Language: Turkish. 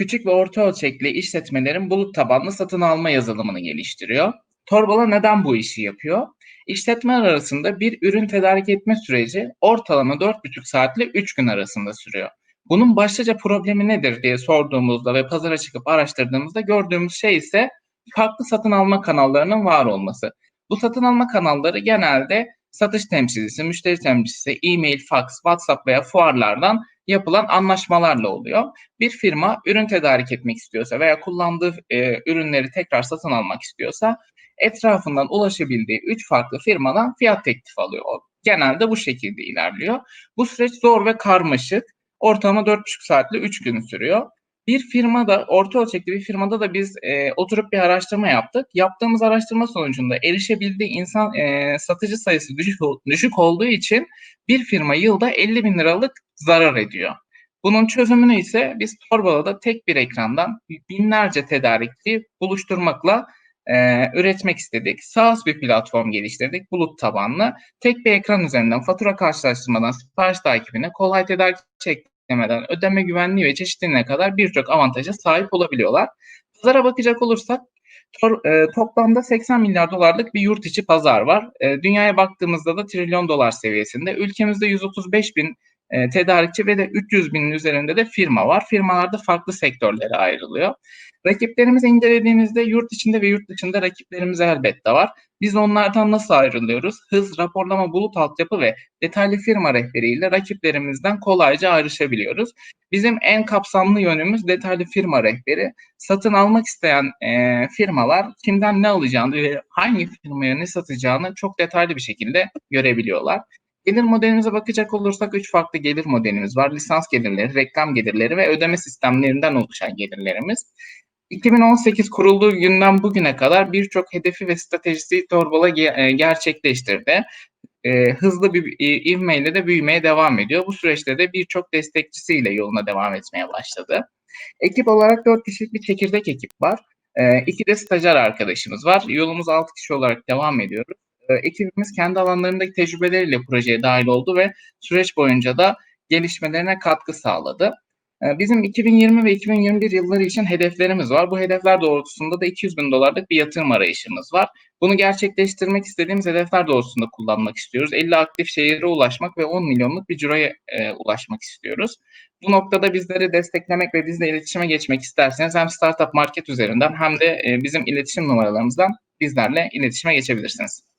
küçük ve orta ölçekli işletmelerin bulut tabanlı satın alma yazılımını geliştiriyor. Torbala neden bu işi yapıyor? İşletmeler arasında bir ürün tedarik etme süreci ortalama 4,5 saatle 3 gün arasında sürüyor. Bunun başlıca problemi nedir diye sorduğumuzda ve pazara çıkıp araştırdığımızda gördüğümüz şey ise farklı satın alma kanallarının var olması. Bu satın alma kanalları genelde satış temsilcisi, müşteri temsilcisi, e-mail, fax, WhatsApp veya fuarlardan yapılan anlaşmalarla oluyor. Bir firma ürün tedarik etmek istiyorsa veya kullandığı e, ürünleri tekrar satın almak istiyorsa etrafından ulaşabildiği 3 farklı firmadan fiyat teklif alıyor. Genelde bu şekilde ilerliyor. Bu süreç zor ve karmaşık. Ortalama 4,5 saatle 3 gün sürüyor. Bir firmada, orta ölçekli bir firmada da biz e, oturup bir araştırma yaptık. Yaptığımız araştırma sonucunda erişebildiği insan e, satıcı sayısı düşük, düşük olduğu için bir firma yılda 50 bin liralık zarar ediyor. Bunun çözümünü ise biz Torbala'da tek bir ekrandan binlerce tedarikçi buluşturmakla e, üretmek istedik. SaaS bir platform geliştirdik, bulut tabanlı. Tek bir ekran üzerinden fatura karşılaştırmadan sipariş takibine, kolay tedarik eklemeden ödeme güvenliği ve çeşitliliğine kadar birçok avantaja sahip olabiliyorlar. Pazara bakacak olursak e, toplamda 80 milyar dolarlık bir yurt içi pazar var. E, dünyaya baktığımızda da trilyon dolar seviyesinde. Ülkemizde 135 bin e, tedarikçi ve de 300 binin üzerinde de firma var. Firmalarda farklı sektörlere ayrılıyor. Rakiplerimizi incelediğimizde yurt içinde ve yurt dışında rakiplerimiz elbette var. Biz onlardan nasıl ayrılıyoruz? Hız, raporlama, bulut altyapı ve detaylı firma rehberiyle rakiplerimizden kolayca ayrışabiliyoruz. Bizim en kapsamlı yönümüz detaylı firma rehberi. Satın almak isteyen e, firmalar kimden ne alacağını ve hangi firmaya ne satacağını çok detaylı bir şekilde görebiliyorlar. Gelir modelimize bakacak olursak üç farklı gelir modelimiz var. Lisans gelirleri, reklam gelirleri ve ödeme sistemlerinden oluşan gelirlerimiz. 2018 kurulduğu günden bugüne kadar birçok hedefi ve stratejisi Torbala ge- gerçekleştirdi. E, hızlı bir e, ivmeyle de büyümeye devam ediyor. Bu süreçte de birçok destekçisiyle yoluna devam etmeye başladı. Ekip olarak 4 kişilik bir çekirdek ekip var. E, iki de stajyer arkadaşımız var. Yolumuz 6 kişi olarak devam ediyoruz. E, ekibimiz kendi alanlarındaki tecrübeleriyle projeye dahil oldu ve süreç boyunca da gelişmelerine katkı sağladı. Bizim 2020 ve 2021 yılları için hedeflerimiz var. Bu hedefler doğrultusunda da 200 bin dolarlık bir yatırım arayışımız var. Bunu gerçekleştirmek istediğimiz hedefler doğrultusunda kullanmak istiyoruz. 50 aktif şehire ulaşmak ve 10 milyonluk bir ciroya e, ulaşmak istiyoruz. Bu noktada bizleri desteklemek ve bizle iletişime geçmek isterseniz hem Startup Market üzerinden hem de e, bizim iletişim numaralarımızdan bizlerle iletişime geçebilirsiniz.